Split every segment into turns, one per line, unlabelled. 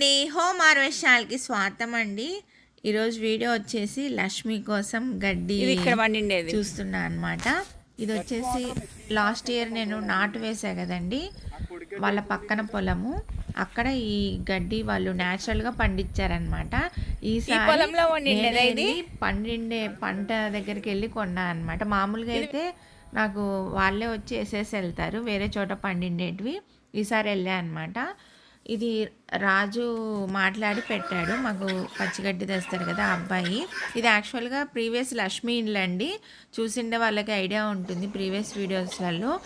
అండి. Home harvest ఛానల్కి స్వాగతం అండి ఈరోజు వీడియో వచ్చేసి లక్ష్మి కోసం గడ్డి చూస్తున్నా అనమాట ఇది వచ్చేసి లాస్ట్ ఇయర్ నేను నాటు వేసా కదండి. వాళ్ళ పక్కన పొలము. అక్కడ ఈ గడ్డి వాళ్ళు natural గా పండించారనమాట ఈసారి పండిండే పంట దగ్గరికి వెళ్ళి కొన్నా అనమాట మామూలుగా అయితే నాకు వాళ్ళే వచ్చి వేసేసి వెళ్తారు. వేరే చోట పండిండేటివి. ఈసారి వెళ్ళా అనమాట ఇది రాజు మాట్లాడి పెట్టాడు. మాకు పచ్చిగడ్డి తెస్తారు కదా ఆ అబ్బాయి. ఇది యాక్చువల్గా ప్రీవియస్ లక్ష్మి ఇండ్లు అండి. చూసిండే వాళ్ళకి ఐడియా ఉంటుంది ప్రీవియస్ వీడియోస్లలో.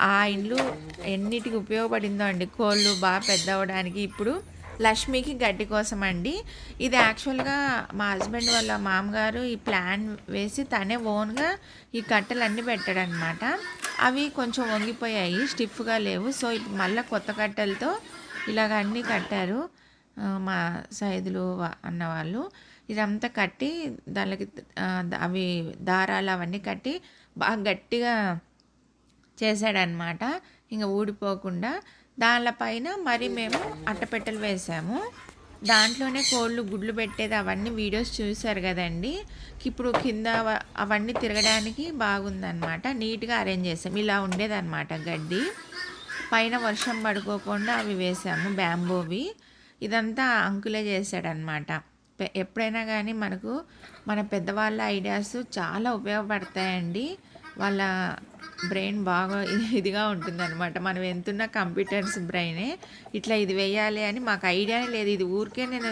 ఆ ఇండ్లు ఎన్నిటికి ఉపయోగపడిందో అండి. కోళ్ళు బాగా పెద్ద అవ్వడానికి ఇప్పుడు లక్ష్మికి గడ్డి కోసం అండి. ఇది యాక్చువల్గా మా హస్బెండ్ వాళ్ళ మామగారు ఈ ప్లాన్ వేసి తనే ఓన్గా ఈ కట్టెలన్నీ పెట్టాడనమాట అవి కొంచెం వంగిపోయాయి స్టిఫ్గా లేవు. సో ఇప్పుడు మళ్ళీ కొత్త కట్టెలతో ఇలాగ అన్నీ కట్టారు. మా సైదులు అన్నవాళ్ళు ఇదంతా కట్టి దానికి అవి దారాలు అవన్నీ కట్టి బాగా గట్టిగా చేశాడనమాట ఇంకా ఊడిపోకుండా దానిపైన మరి మేము అట్టపెట్టెలు వేసాము. దాంట్లోనే కోళ్ళు గుడ్లు పెట్టేది అవన్నీ వీడియోస్ చూశారు కదండి. ఇప్పుడు కింద అవన్నీ తిరగడానికి బాగుందన్నమాట. నీట్గా అరేంజ్ చేసాం. ఇలా ఉండేదన్నమాట గడ్డి. పైన వర్షం పడుకోకుండా అవి వేసాము బ్యాంబోవి. ఇదంతా అంకులే చేశాడనమాట ఎప్పుడైనా కానీ మనకు మన పెద్దవాళ్ళ ఐడియాస్ చాలా ఉపయోగపడతాయండి. వాళ్ళ బ్రెయిన్ బాగా ఇదిగా ఉంటుంది అనమాట మనం ఎంతున్న కంప్యూటర్స్ బ్రెయినే ఇట్లా ఇది వేయాలి అని మాకు ఐడియానే లేదు. ఇది ఊరికే నేను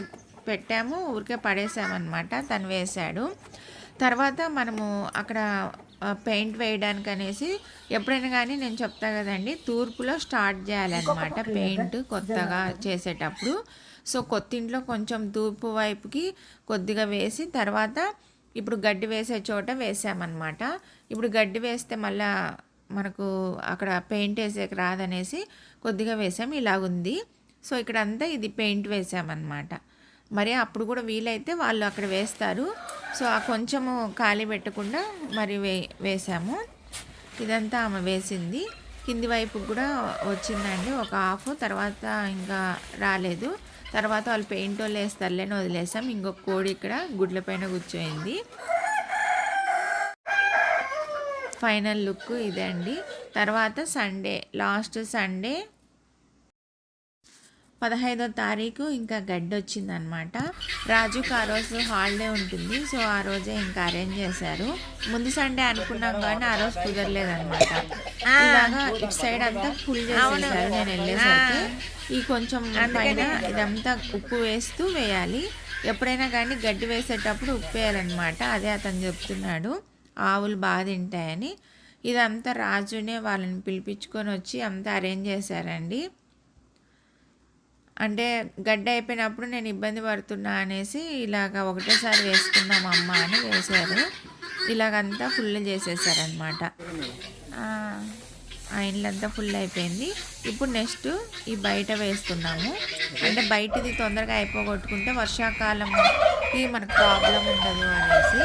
పెట్టాము ఊరికే పడేసామన్నమాట. తను వేశాడు. తర్వాత మనము అక్కడ పెయింట్ వేయడానికి అనేసి ఎప్పుడైనా కానీ నేను చెప్తా కదండి తూర్పులో స్టార్ట్ చేయాలన్నమాట పెయింట్ కొత్తగా చేసేటప్పుడు. సో కొత్త ఇంట్లో కొంచెం తూర్పు వైపుకి కొద్దిగా వేసి తర్వాత ఇప్పుడు గడ్డి వేసే చోట వేసామన్నమాట. ఇప్పుడు గడ్డి వేస్తే మళ్ళా మనకు అక్కడ పెయింట్ వేసేకి రాదనేసి కొద్దిగా వేసాం ఇలాగుంది. సో ఇక్కడంతా ఇది పెయింట్ వేసామన్నమాట. మరి అప్పుడు కూడా వీలైతే వాళ్ళు అక్కడ వేస్తారు. సో ఆ కొంచెము ఖాళీ పెట్టకుండా మరి వే వేసాము. ఇదంతా ఆమె వేసింది. కింది వైపు కూడా వచ్చిందండి. ఒక హాఫ్ తర్వాత ఇంకా రాలేదు. తర్వాత వాళ్ళు పెయింట్ వాళ్ళు వేస్తారులేని వదిలేసాం. ఇంకొక కోడి ఇక్కడ గుడ్ల పైన కూర్చోయింది. ఫైనల్ లుక్ ఇదే అండి తర్వాత సండే లాస్ట్ సండే పదహైదో తారీఖు ఇంకా గడ్డి వచ్చిందనమాట రాజుకి ఆ రోజు హాలిడే ఉంటుంది. సో ఆ రోజే ఇంకా అరేంజ్ చేశారు. ముందు సండే అనుకున్నాం కానీ ఆ రోజు కుదరలేదనమాట. ఇలాగా ఇటు సైడ్ అంతా ఫుల్ చేసేసారు నేను వెళ్ళేసరికి. ఈ కొంచెం పైన ఇదంతా ఉప్పు వేస్తూ వేయాలి. ఎప్పుడైనా కానీ గడ్డి వేసేటప్పుడు ఉప్పు వేయాలన్నమాట అదే అతను చెప్తున్నాడు. ఆవులు బాగా తింటాయని. ఇదంతా రాజునే వాళ్ళని పిలిపించుకొని వచ్చి అంతా అరేంజ్ చేశారండి. అంటే గడ్డ అయిపోయినప్పుడు నేను ఇబ్బంది పడుతున్నా అనేసి ఇలాగ ఒకటేసారి వేసుకుందాం అమ్మ అని వేశారు. ఇలాగంతా ఫుల్ చేసేసారనమాట ఆ ఇండ్లంతా ఫుల్ అయిపోయింది. ఇప్పుడు నెక్స్ట్ ఈ బయట వేస్తున్నాము. అంటే బయటది తొందరగా అయిపోగొట్టుకుంటే వర్షాకాలంకి మనకు ప్రాబ్లం ఉండదు అనేసి.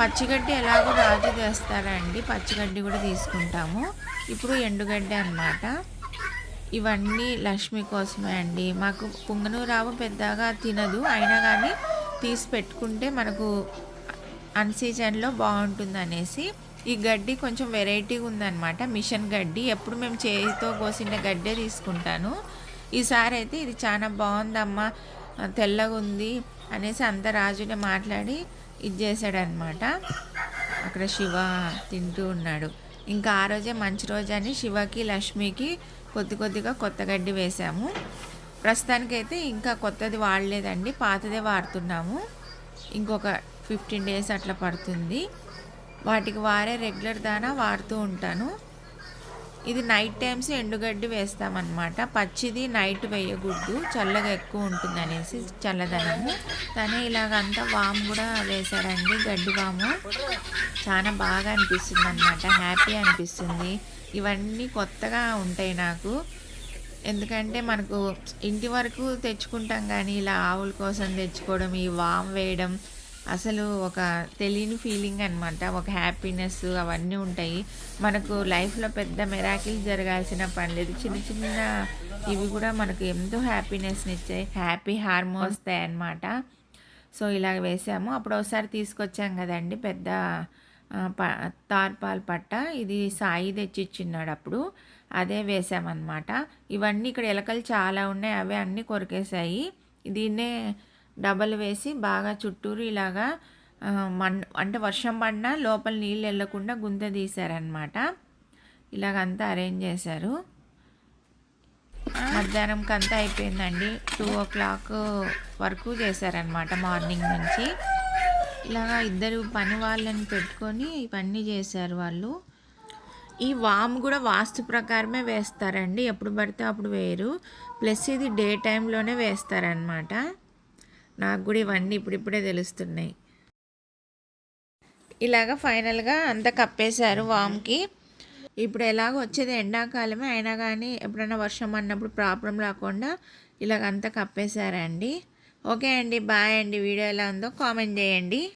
పచ్చిగడ్డి ఎలాగో రాజు చేస్తారండి. పచ్చిగడ్డి కూడా తీసుకుంటాము. ఇప్పుడు ఎండుగడ్డి అన్నమాట. ఇవన్నీ లక్ష్మి కోసమే అండి. మాకు పుంగనూరావు పెద్దగా తినదు. అయినా కానీ తీసి పెట్టుకుంటే మనకు అన్ సీజన్లో బాగుంటుంది అనేసి ఈ గడ్డి కొంచెం వెరైటీగా ఉందన్నమాట. మిషన్ గడ్డి. ఎప్పుడు మేము చేతితో కోసిన గడ్డే తీసుకుంటాను. ఈసారి అయితే ఇది చాలా బాగుందమ్మా తెల్లగా ఉంది అనేసి అంత రాజునే మాట్లాడి ఇది చేశాడనమాట అక్కడ శివ తింటూ ఉన్నాడు. ఇంకా ఆ రోజే మంచి రోజు అని శివకి లక్ష్మికి కొద్ది కొద్దిగా కొత్త గడ్డి వేసాము ప్రస్తుతానికైతే ఇంకా కొత్తది వాడలేదండి పాతదే వాడుతున్నాము. ఇంకొక ఫిఫ్టీన్ డేస్ అట్లా పడుతుంది. వాటికి వారే రెగ్యులర్ దానా వాడుతూ ఉంటాను. ఇది నైట్ టైమ్స్ ఎండుగడ్డి వేస్తామన్నమాట. పచ్చిది నైట్ వేయకూడదు. చల్లగా ఎక్కువ ఉంటుంది అనేసి చల్లదనము. తనే ఇలాగంతా వాము కూడా వేశాడండి. గడ్డి వాము చాలా బాగా అనిపిస్తుంది అనమాట హ్యాపీ అనిపిస్తుంది. ఇవన్నీ కొత్తగా ఉంటాయి నాకు. ఎందుకంటే మనకు ఇంటి వరకు తెచ్చుకుంటాం కానీ ఇలా ఆవుల కోసం తెచ్చుకోవడం ఈ వామ్ వేయడం అసలు ఒక తెలియని ఫీలింగ్ అనమాట ఒక హ్యాపీనెస్ అవన్నీ ఉంటాయి. మనకు లైఫ్లో పెద్ద మెరాకిల్ జరగాల్సిన పని లేదు. చిన్న చిన్న ఇవి కూడా మనకు ఎంతో హ్యాపీనెస్ని ఇచ్చాయి. హ్యాపీ హార్మోన్ వస్తాయి అన్నమాట. సో ఇలా వేసాము. అప్పుడు ఒకసారి తీసుకొచ్చాం కదండి. పెద్ద ప తార్పాల్ పట్ట. ఇది సాయి తెచ్చి ఇచ్చిన్నాడు అప్పుడు. అదే వేసామన్నమాట. ఇవన్నీ ఇక్కడ ఎలకలు చాలా ఉన్నాయి. అవే అన్నీ కొరికేసాయి దీన్నే డబల్ వేసి బాగా చుట్టూరు ఇలాగా మన్ అంటే వర్షం పడినా లోపల నీళ్ళు వెళ్ళకుండా గుంత తీశారనమాట ఇలాగంతా అరేంజ్ చేశారు. మధ్యాహ్నంకి అంతా అయిపోయిందండి. టూ ఓ క్లాక్ వరకు చేశారనమాట మార్నింగ్ నుంచి. ఇలాగా ఇద్దరు పని వాళ్ళని పెట్టుకొని ఇవన్నీ చేశారు వాళ్ళు. ఈ వామ్ కూడా వాస్తు ప్రకారమే వేస్తారండి. ఎప్పుడు పడితే అప్పుడు వేయరు. ప్లస్ ఇది డే టైంలోనే వేస్తారనమాట నాకు కూడా ఇవన్నీ ఇప్పుడిప్పుడే తెలుస్తున్నాయి. ఇలాగ ఫైనల్గా అంతా కప్పేశారు వామ్కి. ఇప్పుడు ఎలాగ వచ్చేది ఎండాకాలమే అయినా కానీ ఎప్పుడైనా వర్షం అన్నప్పుడు ప్రాబ్లం రాకుండా ఇలాగ అంతా కప్పేశారండి. ఓకే అండి బాయ్ అండి. వీడియో ఎలా ఉందో కామెంట్ చేయండి.